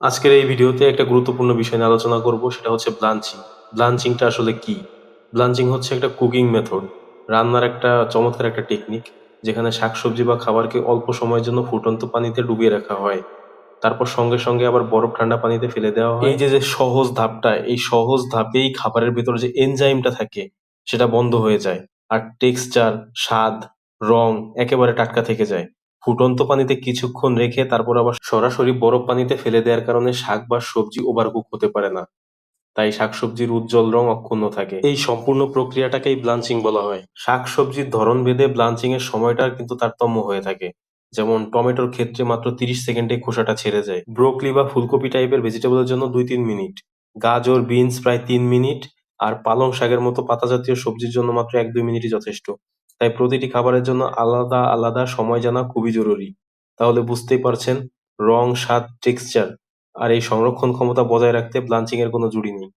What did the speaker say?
আজকের এই ভিডিওতে একটা গুরুত্বপূর্ণ বিষয় নিয়ে আলোচনা করব, সেটা হচ্ছে ব্লাঞ্চিং। ব্লাঞ্চিংটা আসলে কি? ব্লাঞ্চিং হচ্ছে একটা কুকিং মেথড, রান্নার একটা চমৎকার একটা টেকনিক, যেখানে শাকসবজি বা খাবারকে অল্প সময়ের জন্য ফুটন্ত পানিতে ডুবিয়ে রাখা হয়। তারপর সঙ্গে সঙ্গে আবার বরফ ঠান্ডা পানিতে ফেলে দেওয়া হয়। এই যে যে সহজ ধাপটা, এই সহজ ধাপেই খাবারের ভেতরে যে এনজাইমটা থাকে, সেটা বন্ধ হয়ে যায়। আর টেক্সচার স্বাদ, রং একেবারে টাটকা থেকে যায়। ফুটন্ত পানিতে কিছুক্ষণ রেখে তারপর আবার সরাসরি বরফ পানিতে ফেলে দেওয়ার কারণে শাক বা সবজি ওভারকুক হতে পারে না। তাই শাকসবজির উজ্জ্বল রং অক্ষুণ্ণ থাকে। এই সম্পূর্ণ প্রক্রিয়াটাকেই ব্লাঞ্চিং বলা হয়। শাকসবজির ধরন ভেদে ব্লাঞ্চিং এর সময়টা কিন্তু তারতম্য হয়ে থাকে। যেমন টমেটোর ক্ষেত্রে মাত্র তিরিশ সেকেন্ডে খোসাটা ছেড়ে যায়। ব্রোকলি বা ফুলকপি টাইপের ভেজিটেবলের জন্য দুই তিন মিনিট। গাজর, বিনস প্রায় তিন মিনিট। আর পালং শাকের মতো পাতা জাতীয় সবজির জন্য মাত্র এক দুই মিনিটই যথেষ্ট। তাই প্রতিটি খাবারের জন্য আলাদা আলাদা সময় জানা খুবই জরুরি। তাহলে বুঝতেই পারছেন, রং, স্বাদ টেক্সচার আর এই সংরক্ষণ ক্ষমতা বজায় রাখতে ব্লাঞ্চিং এর কোনো জুড়ি নেই।